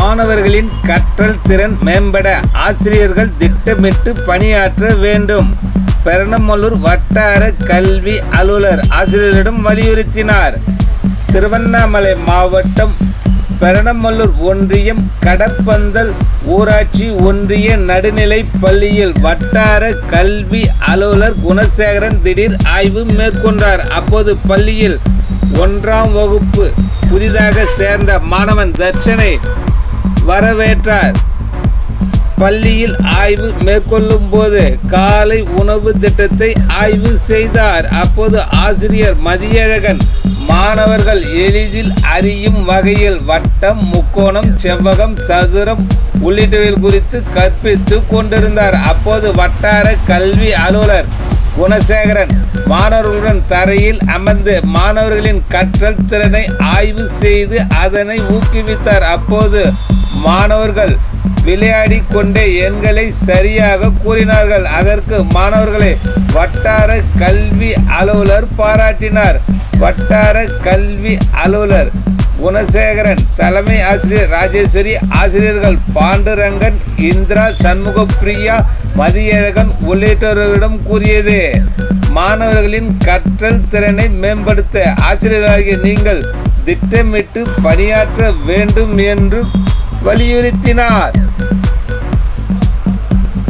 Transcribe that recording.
மாணவர்களின் கற்றல் திறன் மேம்பட ஆசிரியர்கள் திட்டமிட்டு பணியாற்ற வேண்டும். பெரணமல்லூர் வட்டார கல்வி அலுவலர் ஆசிரியரிடம் வலியுறுத்தினார். திருவண்ணாமலை மாவட்டம் பெரணமல்லூர் ஒன்றியம் கடப்பந்தல் ஊராட்சி ஒன்றிய நடுநிலை பள்ளியில் வட்டார கல்வி அலுவலர் குணசேகரன் திடீர் ஆய்வு மேற்கொண்டார். அப்போது பள்ளியில் ஒன்றாம் வகுப்பு புதிதாக சேர்ந்த மாணவன் தர்ஷனை வரவேற்றார். பள்ளியில் ஆய்வு மேற்கொள்ளும் போது காலை உணவு திட்டத்தை ஆய்வு செய்தார். அப்போது ஆசிரியர் மதியழகன் மாணவர்கள் எளிதில் அறியும் வகையில் வட்டம் முக்கோணம் செவ்வகம் சதுரம் உள்ளிட்டவை குறித்து கற்பித்து கொண்டிருந்தார். அப்போது வட்டார கல்வி அலுவலர் குணசேகரன் மாணவர்களுடன் தரையில் அமர்ந்து மாணவர்களின் கற்றல் திறனை ஆய்வு செய்து அதனை ஊக்குவித்தார். அப்போது மாணவர்கள் விளையாடி கொண்டே எண்களை சரியாக கூறினார்கள். அதற்கு மாணவர்களை வட்டார கல்வி அலுவலர் பாராட்டினார். வட்டார கல்வி அலுவலர் குணசேகரன் தலைமை ஆசிரியர் ராஜேஸ்வரி ஆசிரியர்கள் பாண்டுரங்கன் இந்திரா சண்முகப்பிரியா மதியழகன் உள்ளிட்டவர்களிடம் கூறியது மாணவர்களின் கற்றல் திறனை மேம்படுத்த ஆசிரியர்களாகிய நீங்கள் திட்டமிட்டு பணியாற்ற வேண்டும் என்று வலியுறுத்தினார்